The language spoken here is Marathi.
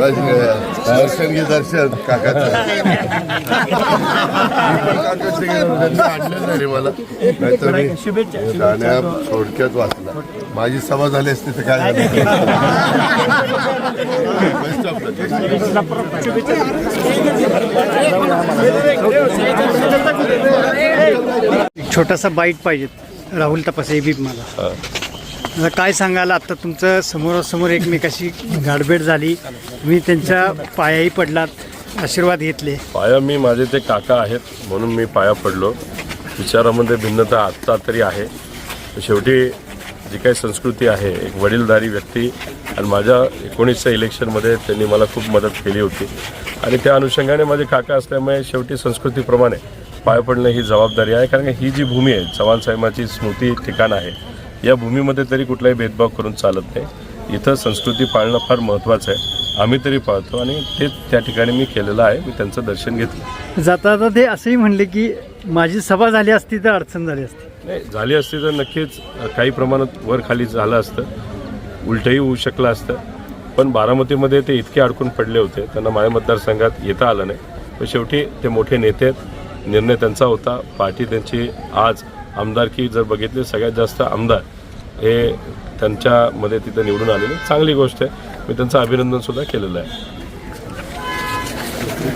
दर्शन घे दर्शन काकाचं त्यांनी आणलं नाही रे मला नाहीतर मी गाण्या थोडक्यात वाचला माझी सभा झाली असती तर काय झालं छोटासा बाईट पाहिजेत राहुल तपासे एबी मला आता काय सांगाल? आता तुमचं समोरासमोर एकमेकाशी गाडबेड झाली. तुम्ही त्यांच्या पायाही पडलात आशीर्वाद घेतले. पाया मी माझे ते काका आहेत म्हणून मी पाया पडलो. विचारामध्ये भिन्नता आत्ता तरी आहे. शेवटी जी काही संस्कृती आहे एक वडीलधारी व्यक्ती आणि माझ्या एकोणीसच्या इलेक्शनमध्ये त्यांनी मला खूप मदत केली होती. आणि त्या अनुषंगाने माझे काका असल्यामुळे शेवटी संस्कृतीप्रमाणे पाया पडणं ही जबाबदारी आहे. कारण की ही जी भूमी आहे चव्हाण साहेबांची स्मृती ठिकाण आहे. या भूमीमध्ये तरी कुठलाही भेदभाव करून चालत नाही. इथं संस्कृती पाळणं फार महत्त्वाचं आहे. आम्ही तरी पाळतो आणि ते त्या ठिकाणी मी केलेलं आहे. मी त्यांचं दर्शन घेतलं. जाता जाता ते असंही म्हणले की माझी सभा झाली असती तर अडचण झाली असती. नाही झाली असती तर नक्कीच काही प्रमाणात वर खाली झालं असतं. उलटही होऊ शकलं असतं. पण बारामतीमध्ये ते इतके अडकून पडले होते. त्यांना माझ्या मतदारसंघात येता आलं नाही. पण शेवटी ते मोठे नेते आहेत. निर्णय त्यांचा होता. पार्टी त्यांची आज आमदारकी जर बघितली सगळ्यात जास्त आमदार हे त्यांच्यामध्ये तिथं निवडून आलेले. चांगली गोष्ट आहे. मी त्यांचं अभिनंदन सुद्धा केलेलं आहे.